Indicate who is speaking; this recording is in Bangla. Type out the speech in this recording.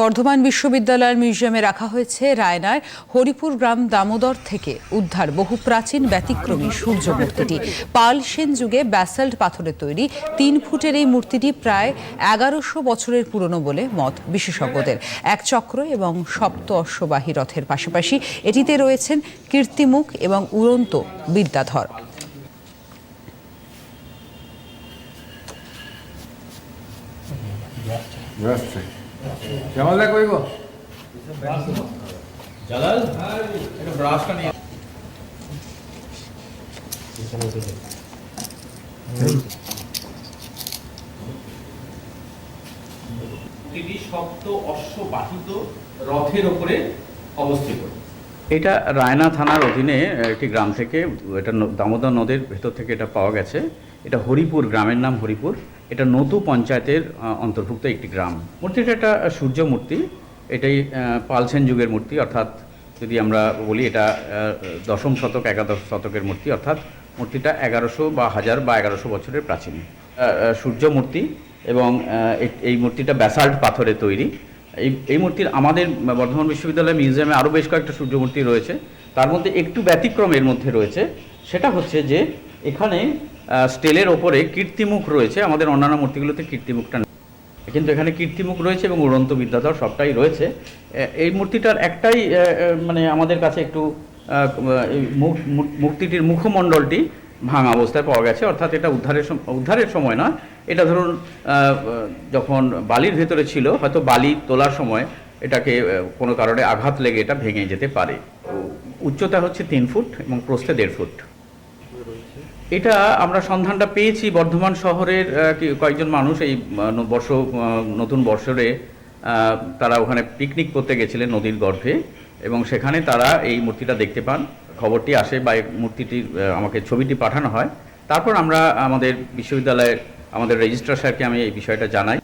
Speaker 1: বর্ধমান বিশ্ববিদ্যালয়ের মিউজিয়ামে রাখা হয়েছে রায়নার হরিপুর গ্রাম দামোদর থেকে উদ্ধার বহু প্রাচীন ব্যতিক্রমী সূর্য মূর্তিটি। পাল সেন যুগে ব্যাসাল্ট পাথরের তৈরি। তিন ফুটের এই মূর্তিটি প্রায় এগারোশো বছরের পুরনো বলে মত বিশেষজ্ঞদের। এক চক্র এবং সপ্ত অশ্ববাহী রথের পাশাপাশি এটিতে রয়েছেন কীর্তিমুখ এবং উড়ন্ত বিদ্যাধর।
Speaker 2: যাচ্ছে গো?
Speaker 3: জালাল? এটা ব্রাশটা নিয়ে প্রতিটি শব্দ অশ্ববাহিত রথের ওপরে অবস্থিত।
Speaker 4: এটা রায়না থানার অধীনে একটি গ্রাম থেকে এটা দামোদর নদীর ভেতর থেকে এটা পাওয়া গেছে। এটা হরিপুর গ্রামের নাম হরিপুর। এটা নতু পঞ্চায়েতের অন্তর্ভুক্ত একটি গ্রাম। মূর্তিটা একটা সূর্য মূর্তি। এটাই পালসেন যুগের মূর্তি, অর্থাৎ যদি আমরা বলি এটা দশম শতক, একাদশ শতকের মূর্তি, অর্থাৎ মূর্তিটা এগারোশো বা হাজার বা এগারোশো বছরের প্রাচীন। সূর্য মূর্তি এবং এই মূর্তিটা ব্যাসাল্ট পাথরে তৈরি। এই এই মূর্তির আমাদের বর্ধমান বিশ্ববিদ্যালয় মিউজিয়ামে আরও বেশ কয়েকটা সূর্য মূর্তি রয়েছে। তার মধ্যে একটু ব্যতিক্রম এর মধ্যে রয়েছে। সেটা হচ্ছে যে এখানে স্টেলের ওপরে কীর্তিমুখ রয়েছে। আমাদের অন্যান্য মূর্তিগুলোতে কীর্তিমুখটা। কিন্তু এখানে কীর্তিমুখ রয়েছে এবং উড়ন্ত বিদ্যাধর সবটাই রয়েছে। এই মূর্তিটার একটাই মানে আমাদের কাছে একটু মূর্তিটির মুখমণ্ডলটি ভাঙা অবস্থায় পাওয়া গেছে। অর্থাৎ এটা উদ্ধারের উদ্ধারের সময় নয়। এটা ধরুন যখন বালির ভেতরে ছিল, হয়তো বালি তোলার সময় এটাকে কোনো কারণে আঘাত লেগে এটা ভেঙে যেতে পারে। উচ্চতা হচ্ছে তিন ফুট এবং প্রস্থে দেড় ফুট। এটা আমরা সন্ধানটা পেয়েছি বর্ধমান শহরের কয়েকজন মানুষ এই বর্ষ নতুন বর্ষরে তারা ওখানে পিকনিক করতে গেছিলেন নদীর গর্ভে এবং সেখানে তারা এই মূর্তিটা দেখতে পান। খবরটি আসে বা এই মূর্তিটির আমাকে ছবিটি পাঠানো হয়। তারপর আমরা আমাদের বিশ্ববিদ্যালয়ের, আমাদের রেজিস্ট্রার স্যারকে আমি এই বিষয়টা জানাই।